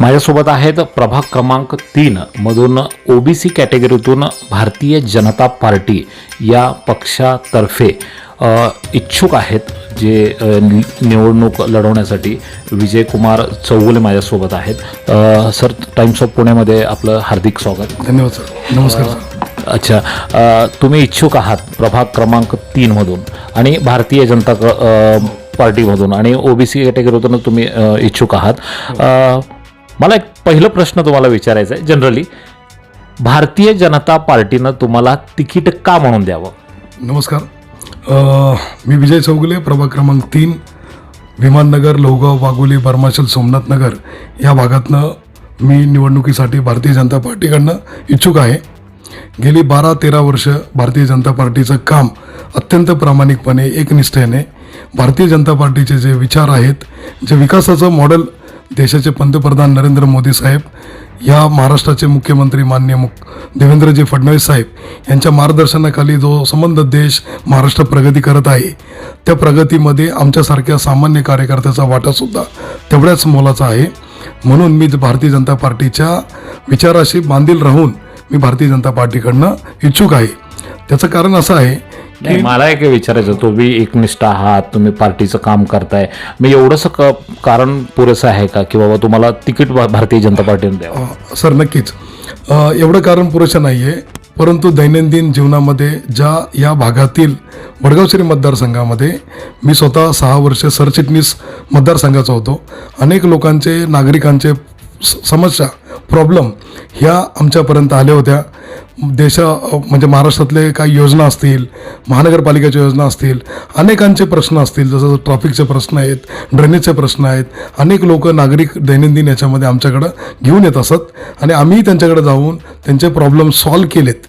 माझ्यासोबत आहेत प्रभाग क्रमांक तीन मधून ओबीसी कॅटेगरीतून भारतीय जनता पार्टी या पक्षातर्फे इच्छुक आहेत जे निवडणूक लढवण्यासाठी विजयकुमार चौगुले माझ्यासोबत आहेत. सर टाइम्स ऑफ पुण्यामध्ये आपलं हार्दिक स्वागत. धन्यवाद सर. नमस्कार अच्छा. तुम्ही इच्छुक आहात प्रभाग क्रमांक तीनमधून आणि भारतीय जनता पार्टीमधून आणि ओबीसी कॅटेगरीतून तुम्ही इच्छुक आहात. मला एक पहिलं प्रश्न तुम्हाला विचारायचा आहे. जनरली भारतीय जनता पार्टीनं तुम्हाला तिकीट का म्हणून द्यावं? नमस्कार. मी विजय चौगुले प्रभाग क्रमांक तीन विमाननगर लोहगाव वाघोली बर्माचल सोमनाथ नगर या भागातनं मी निवडणुकीसाठी भारतीय जनता पार्टीकडनं इच्छुक आहे. गेली बारा तेरा वर्ष भारतीय जनता पार्टीचं काम अत्यंत प्रामाणिकपणे एकनिष्ठेने भारतीय जनता पार्टीचे जे विचार आहेत जे विकासाचं मॉडेल देशाचे पंतप्रधान नरेंद्र मोदी साहेब या महाराष्ट्राचे मुख्यमंत्री मान्य मुख देवेंद्रजी फडणवीस साहेब यांच्या मार्गदर्शनाखाली जो संबंध देश महाराष्ट्र प्रगती करत आहे त्या प्रगतीमध्ये आमच्यासारख्या सामान्य कार्यकर्त्याचा वाटासुद्धा तेवढ्याच मोलाचा आहे. म्हणून मी भारतीय जनता पार्टीच्या विचाराशी बांधील राहून मी भारतीय जनता पार्टीकडनं इच्छुक आहे. त्याचं कारण असं आहे नाही मला एक विचारायचं तुम्ही एकनिष्ठ आहात तुम्ही पार्टीचं काम करताय. मी एवढंसं क कारण पुरेसं आहे का? की बाबा तुम्हाला तिकीट भारतीय जनता पार्टीने द्यावं. सर नक्कीच. एवढं कारण पुरेसं नाही आहे परंतु दैनंदिन जीवनामध्ये ज्या या भागातील वडगावसरी मतदारसंघामध्ये मी स्वतः सहा वर्ष सरचिटणीस मतदारसंघाचा होतो. अनेक लोकांचे नागरिकांचे स- समस्या प्रॉब्लेम ह्या आमच्यापर्यंत आल्या होत्या. देशा म्हणजे महाराष्ट्रातले काही योजना असतील महानगरपालिकेच्या योजना असतील अनेकांचे प्रश्न असतील जसं ट्रॅफिकचे प्रश्न आहेत ड्रेनेजचे प्रश्न आहेत अनेक लोक नागरिक दैनंदिन याच्यामध्ये आमच्याकडं घेऊन येत असत. आणि आम्ही त्यांच्याकडे जाऊन त्यांचे प्रॉब्लेम सॉल्व केलेत.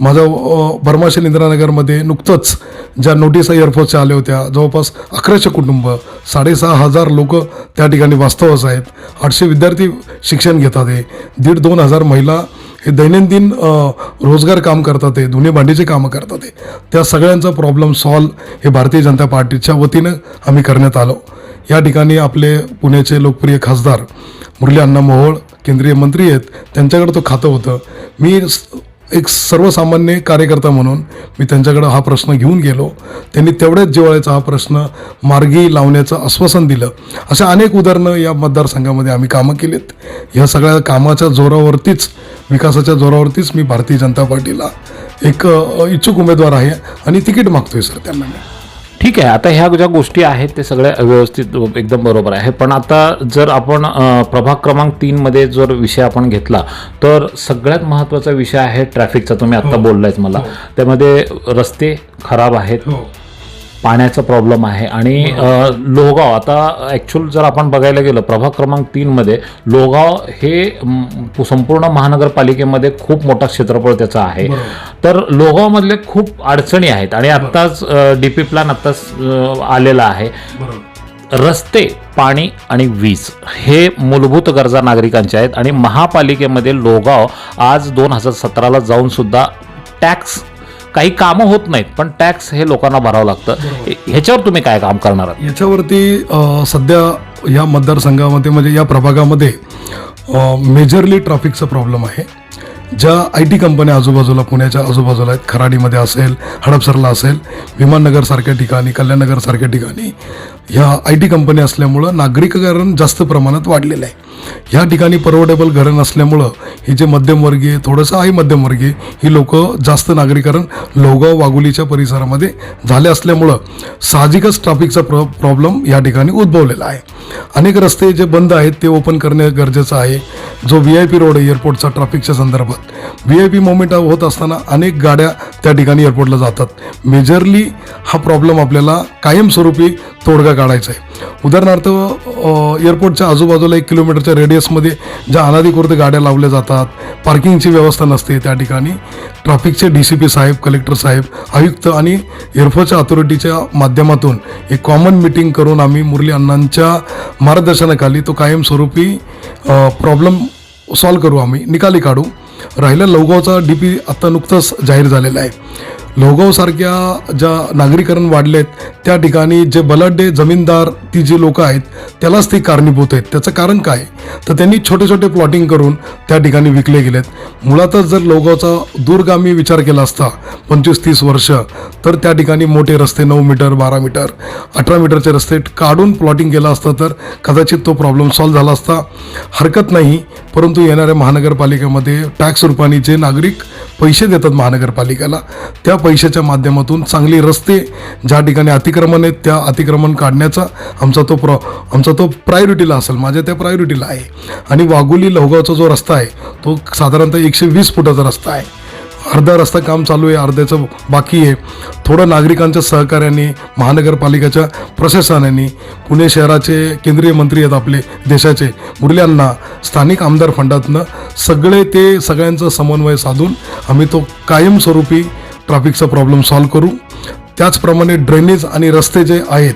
माझं बर्माशील इंदिरानगरमध्ये नुकतंच ज्या नोटीस एअरफोर्सच्या आल्या होत्या जवळपास अकराशे कुटुंब साडेसहा हजार लोक त्या ठिकाणी वास्तवच आहेत. आठशे विद्यार्थी शिक्षण घेतात आहे दीड दोन हजार महिला हे दैनंदिन रोजगार काम करतात आहे धुणे भांडीचे कामं करतात आहे त्या सगळ्यांचा प्रॉब्लेम सॉल्व हे भारतीय जनता पार्टीच्या वतीनं आम्ही करण्यात आलो. या ठिकाणी आपले पुण्याचे लोकप्रिय खासदार मुरली अण्णा मोहोळ केंद्रीय मंत्री आहेत त्यांच्याकडे तो खातं होतं. मी स- एक सर्वसामान्य कार्यकर्ता म्हणून मी त्यांच्याकडं हा प्रश्न घेऊन गेलो. त्यांनी तेवढ्याच जिवाळ्याचा हा प्रश्न मार्गी लावण्याचं आश्वासन दिलं. अशा अनेक उदाहरणं या मतदारसंघामध्ये आम्ही कामं केलीत. ह्या सगळ्या कामाच्या जोरावरतीच विकासाच्या जोरावरतीच मी भारतीय जनता पार्टीला एक इच्छुक उमेदवार आहे आणि तिकीट मागतोय सर त्यांना मी. ठीक आहे आता ह्या ज्या गोष्टी आहेत ते सगळ्या व्यवस्थित एकदम बरोबर आहे. पण आता जर आपण प्रभाग क्रमांक तीन मध्ये जर विषय आपण घेतला तर सगळ्यात महत्त्वाचा विषय आहे ट्रॅफिकचा. तुम्ही आता बोललायच मला. त्यामध्ये रस्ते खराब आहेत. पाण्याचा प्रॉब्लेम आहे. आणि लोहगाव आता ॲक्च्युअल जर आपण बघायला गेलं प्रभाग क्रमांक तीनमध्ये लोहगाव हे संपूर्ण महानगरपालिकेमध्ये खूप मोठा क्षेत्रफळ त्याचं आहे. तर लोहगावमधले खूप अडचणी आहेत आणि आत्ताच डी पी प्लॅन आत्ताच आलेला आहे. रस्ते पाणी आणि वीज हे मूलभूत गरजा नागरिकांच्या आहेत आणि महापालिकेमध्ये लोहगाव आज दोन हजार सतराला जाऊन सुद्धा टॅक्स काही कामं होत नाहीत पण टॅक्स हे लोकांना भरावं लागतं. ह्याच्यावर तुम्ही काय काम करणार आहात? याच्यावरती सध्या या मतदारसंघामध्ये म्हणजे या प्रभागामध्ये मेजरली ट्रॅफिकचा प्रॉब्लेम आहे. ज्या आय टी कंपन्या आजूबाजूला पुण्याच्या आजूबाजूला आहेत खराडीमध्ये असेल हडपसरला असेल विमाननगरसारख्या ठिकाणी कल्याणनगरसारख्या ठिकाणी ह्या आय टी कंपन्या असल्यामुळं नागरिककरण जास्त प्रमाणात वाढलेलं आहे. ह्या ठिकाणी परवडेबल घरं नसल्यामुळं हे जे मध्यमवर्गीय थोडंसं आहे मध्यमवर्गीय ही लोक जास्त नागरीकरण लोहगाव वाघोलीच्या परिसरामध्ये झाले असल्यामुळं साहजिकच ट्रॅफिकचा प्र प्रॉब्लेम या ठिकाणी उद्भवलेला आहे. अनेक रस्ते जे बंद आहेत ते ओपन करणे गरजेचं आहे. जो व्ही आय पी रोड आहे एअरपोर्टचा ट्रॅफिकच्या संदर्भात. व्ही आय पी मुवमेंट होत असताना अनेक गाड्या त्या ठिकाणी एअरपोर्टला जातात. मेजरली हा प्रॉब्लेम आपल्याला कायमस्वरूपी तोडगा काढायचा आहे. उदाहरणार्थ एअरपोर्टच्या आजूबाजूला एक किलोमीटरच्या रेडियसमध्ये ज्या अनाधिकृत गाड्या लावल्या जातात पार्किंगची व्यवस्था नसते त्या ठिकाणी. ट्रॅफिकचे डी सी पी साहेब कलेक्टर साहेब आयुक्त आणि एअरफोर्सच्या अथॉरिटीच्या माध्यमातून एक कॉमन मिटिंग करून आम्ही मुरली अण्णांच्या मार्गदर्शनाखाली तो कायमस्वरूपी प्रॉब्लेम सॉल्व करू आम्ही. निकाली काढू. राहिला लवगावचा डी पी आत्ता नुकतंच जाहीर झालेला आहे. लोहगावसारख्या ज्या नागरीकरण वाढले आहेत त्या ठिकाणी जे बलाढ्य जमीनदार ती जी लोकं आहेत त्यालाच ती कारणीभूत आहेत. त्याचं कारण काय? तर त्यांनी छोटे छोटे प्लॉटिंग करून त्या ठिकाणी विकले गेलेत. मुळातच जर लोहगावचा दूरगामी विचार केला असता पंचवीस तीस वर्ष तर त्या ठिकाणी मोठे रस्ते नऊ मीटर बारा मीटर अठरा मीटरचे रस्ते काढून प्लॉटिंग केलं असतं तर कदाचित तो प्रॉब्लेम सॉल्व्ह झाला असता. हरकत नाही परंतु येणाऱ्या महानगरपालिकेमध्ये टॅक्स रूपाने जे नागरिक पैसे देतात महानगरपालिकेला त्या पैशाच्या माध्यमातून चांगली रस्ते ज्या ठिकाणी अतिक्रमण आहेत त्या अतिक्रमण काढण्याचा आमचा तो प्र आमचा तो प्रायोरिटीला असेल माझ्या त्या प्रायोरिटीला आहे. आणि वाघोली लवगावचा जो रस्ता आहे तो साधारणतः एकशे वीस फुटाचा रस्ता आहे. अर्धा रस्ता काम चालू आहे अर्ध्याचं बाकी आहे. थोडं नागरिकांच्या सहकार्याने महानगरपालिकेच्या प्रशासनाने पुणे शहराचे केंद्रीय मंत्री आहेत आपले देशाचे मुरल्यांना स्थानिक आमदार फंडातनं सगळे ते सगळ्यांचं समन्वय साधून आम्ही तो कायमस्वरूपी ट्रॅफिकचा प्रॉब्लेम सॉल्व्ह करू. त्याचप्रमाणे ड्रेनेज आणि रस्ते जे आहेत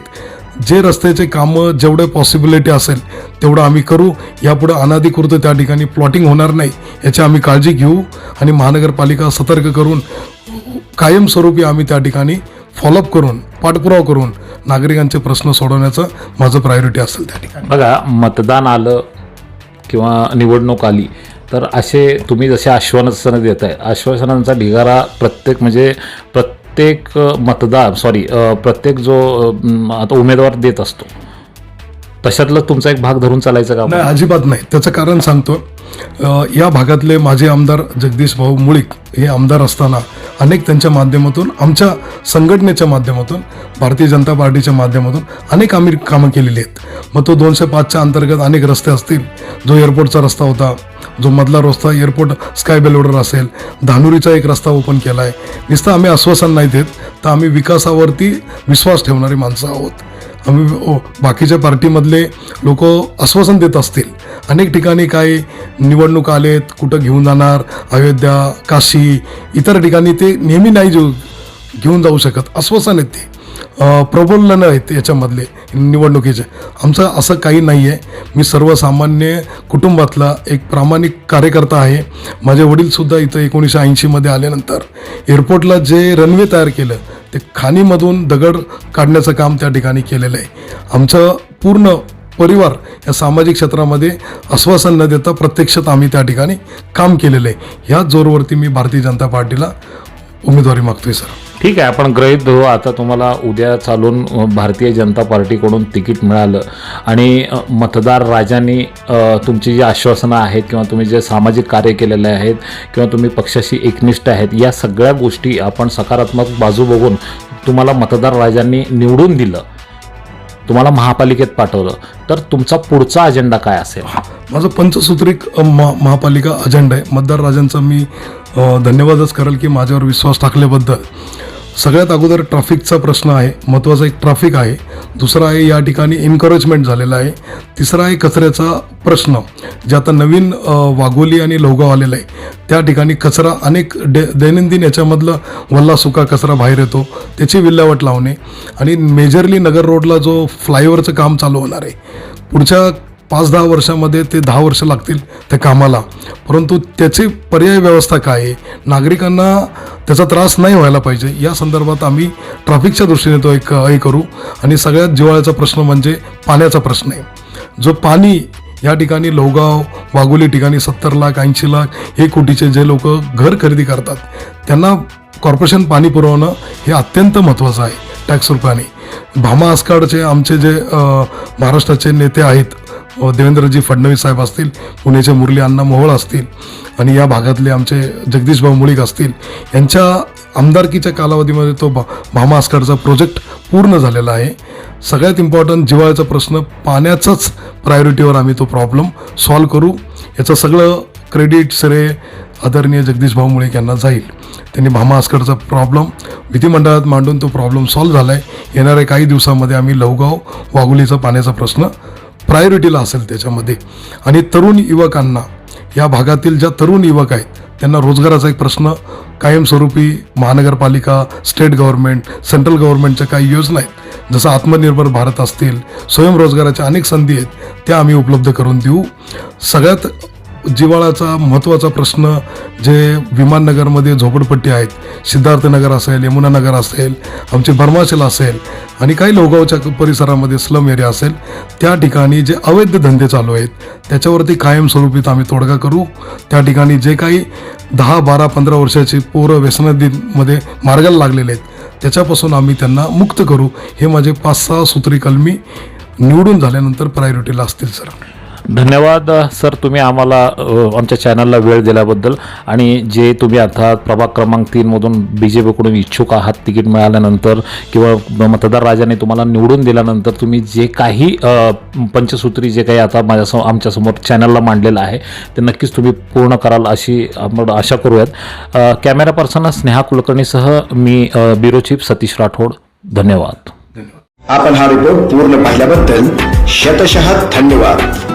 जे रस्त्याचे कामं जेवढे पॉसिबिलिटी असेल तेवढं आम्ही करू. यापुढं अनाधिकृत त्या ठिकाणी प्लॉटिंग होणार नाही याची आम्ही काळजी घेऊ आणि महानगरपालिका सतर्क करून कायमस्वरूपी आम्ही त्या ठिकाणी फॉलोअप करून पाठपुरावा करून नागरिकांचे प्रश्न सोडवण्याचं माझं प्रायोरिटी असेल त्या ठिकाणी. बघा मतदान आलं किंवा निवडणूक आली तर असे तुम्ही जसे आश्वासनं देत आहे आश्वासनांचा ढिगारा प्रत्येक म्हणजे प्रत्येक मतदार सॉरी प्रत्येक जो आता उमेदवार देत असतो तशातलं तुमचा एक भाग धरून चालायचं का? नाही अजिबात नाही. त्याचं कारण सांगतो. या भागातले माझे आमदार जगदीश भाऊ मुळीक हे आमदार असताना अनेक त्यांच्या माध्यमातून आमच्या संघटनेच्या माध्यमातून भारतीय जनता पार्टीच्या माध्यमातून अनेक आम्ही कामं केलेली आहेत. मग तो दोनशे पाचच्या अंतर्गत अनेक रस्ते असतील. जो एअरपोर्टचा रस्ता होता जो मधला रस्ता एअरपोर्ट स्काय बेलोडर असेल धानुरीचा एक रस्ता ओपन केला आहे नुसतं आम्ही आश्वासन नाही देत तर आम्ही विकासावरती विश्वास ठेवणारी माणसं आहोत. बाकीच्या पार्टीमधले लोक आश्वासन देत असतील. अनेक ठिकाणी काही निवडणूक आलेत कुठं घेऊन जाणार अयोध्या काशी इतर ठिकाणी ते नेहमी नाही जेऊ घेऊन जाऊ शकत. आश्वासन आहेत ते. प्रबोलनं आहेत याच्यामधले निवडणुकीचे. आमचं असं काही नाही आहे मी सर्वसामान्य कुटुंबातला एक प्रामाणिक कार्यकर्ता आहे. माझे वडीलसुद्धा इथं एकोणीसशे ऐंशीमध्ये आल्यानंतर एअरपोर्टला जे रनवे तयार केलं ते खाणीमधून दगड काढण्याचं काम त्या ठिकाणी केलेलं आहे. आमचं पूर्ण परिवार या सामाजिक क्षेत्रामध्ये आश्वासन न देता प्रत्यक्षात आम्ही त्या ठिकाणी काम केलेलं आहे. ह्याच जोरवरती मी भारतीय जनता पार्टीला उमेदवारी मागतोय सर. ठीक आहे आपण ग्रहित धरू. आता तुम्हाला उद्या चालून भारतीय जनता पार्टीकडून तिकीट मिळालं. आणि मतदार राजांनी तुमची जी आश्वासनं आहेत किंवा तुम्ही जे सामाजिक कार्य केलेले आहेत किंवा तुम्ही पक्षाशी एकनिष्ठ आहेत या सगळ्या गोष्टी आपण सकारात्मक बाजू बघून तुम्हाला मतदार राजांनी निवडून दिलं. तुम्हाला महापालिकेत पाठवलं. तर तुमचा पुढचा अजेंडा काय असेल? माझं पंचसूत्रिक अ, महा महापालिका अजेंडा आहे. मतदार राजांचा मी धन्यवादच करेल की माझ्यावर विश्वास टाकल्याबद्दल. सगळ्यात अगोदर ट्रॅफिकचा प्रश्न आहे महत्त्वाचा एक ट्रॅफिक आहे. दुसरा आहे या ठिकाणी एन्करेजमेंट झालेलं आहे. तिसरा आहे कचऱ्याचा प्रश्न जे आता नवीन वाघोली आणि लोहगाव आलेला आहे. त्या ठिकाणी कचरा अनेक डे दैनंदिन याच्यामधलं वल्ला सुका कचरा बाहेर येतो त्याची विल्हेवाट लावणे. आणि मेजरली नगर रोडला जो फ्लायओव्हरचं काम चालू होणार आहे. पुढच्या पाच दहा वर्षामध्ये ते दहा वर्ष लागतील त्या कामाला. परंतु त्याची पर्याय व्यवस्था काय आहे? नागरिकांना त्याचा त्रास नाही व्हायला पाहिजे. या संदर्भात आम्ही ट्रॅफिकच्या दृष्टीने तो एक हे करू. आणि सगळ्यात जिव्हाळ्याचा प्रश्न म्हणजे पाण्याचा प्रश्न आहे. जो पाणी या ठिकाणी लोहगाव वाघोली ठिकाणी सत्तर लाख ऐंशी लाख हे कोटीचे जे लोक घर खरेदी करतात त्यांना कॉर्पोरेशन पाणी पुरवणं हे अत्यंत महत्त्वाचं आहे टॅक्स रुपयाने. भामा आसकाडचे आमचे जे महाराष्ट्राचे नेते आहेत देवेंद्रजी फडणवीस साहेब असतील पुण्याचे मुरली अण्णा मोहोळ असतील आणि या भागातले आमचे जगदीशभाऊ मुळीक असतील यांच्या आमदारकीच्या कालावधीमध्ये तो भा भामा आसकाडचा प्रोजेक्ट पूर्ण झालेला आहे. सगळ्यात इम्पॉर्टंट जिवाळ्याचा प्रश्न पाण्याचाच प्रायोरिटीवर आम्ही तो प्रॉब्लेम सॉल्व करू. याचं सगळं क्रेडिट श्रेय आदरणीय जगदीश भाऊ मुळीक यांना जाईल. त्यांनी भामा आसकडचा प्रॉब्लेम विधिमंडळात मांडून तो प्रॉब्लेम सॉल्व्ह झाला आहे येणाऱ्या काही दिवसामध्ये आम्ही लवगाव वाघोलीचा पाण्याचा प्रश्न प्रायोरिटीला असेल त्याच्यामध्ये. आणि तरुण युवकांना या भागातील ज्या तरुण युवक आहेत त्यांना रोजगाराचा एक प्रश्न कायमस्वरूपी महानगरपालिका स्टेट गव्हर्नमेंट सेंट्रल गव्हर्नमेंटच्या काही योजना आहेत. जसं आत्मनिर्भर भारत असतील स्वयंरोजगाराच्या अनेक संधी आहेत त्या आम्ही उपलब्ध करून देऊ. सगळ्यात जिवाळाचा महत्त्वाचा प्रश्न जे विमाननगरमध्ये झोपडपट्टी आहेत सिद्धार्थनगर असेल यमुनानगर असेल आमचे भरमाशेल असेल आणि काही लोगावच्या परिसरामध्ये स्लम एरिया असेल त्या ठिकाणी जे अवैध धंदे चालू आहेत त्याच्यावरती कायमस्वरूपीत आम्ही तोडगा करू. त्या ठिकाणी जे काही दहा बारा पंधरा वर्षाची पोरं व्यसनदीमध्ये मार्गाला लागलेले आहेत त्याच्यापासून आम्ही त्यांना मुक्त करू. हे माझे पाच सहा सूत्री कलमी निवडून झाल्यानंतर प्रायोरिटीला असतील सर. धन्यवाद सर. तुम्ही आम्हाला आमच्या चॅनलला वेळ दिल्याबद्दल आणि जे तुम्ही आता प्रभाग क्रमांक तीनमधून बी जे पीकडून इच्छुक आहात तिकीट मिळाल्यानंतर किंवा मतदार राजाने तुम्हाला निवडून दिल्यानंतर तुम्ही जे काही पंचसूत्री जे काही आता माझ्यासमोर आमच्यासमोर चॅनलला मांडलेलं आहे ते नक्कीच तुम्ही पूर्ण कराल अशी आपण आशा करूयात. कॅमेरा पर्सन स्नेहा कुलकर्णीसह मी ब्युरो चीफ सतीश राठोड. धन्यवाद. आपण हा रिपोर्ट पूर्ण पाहिल्याबद्दल शतशः धन्यवाद.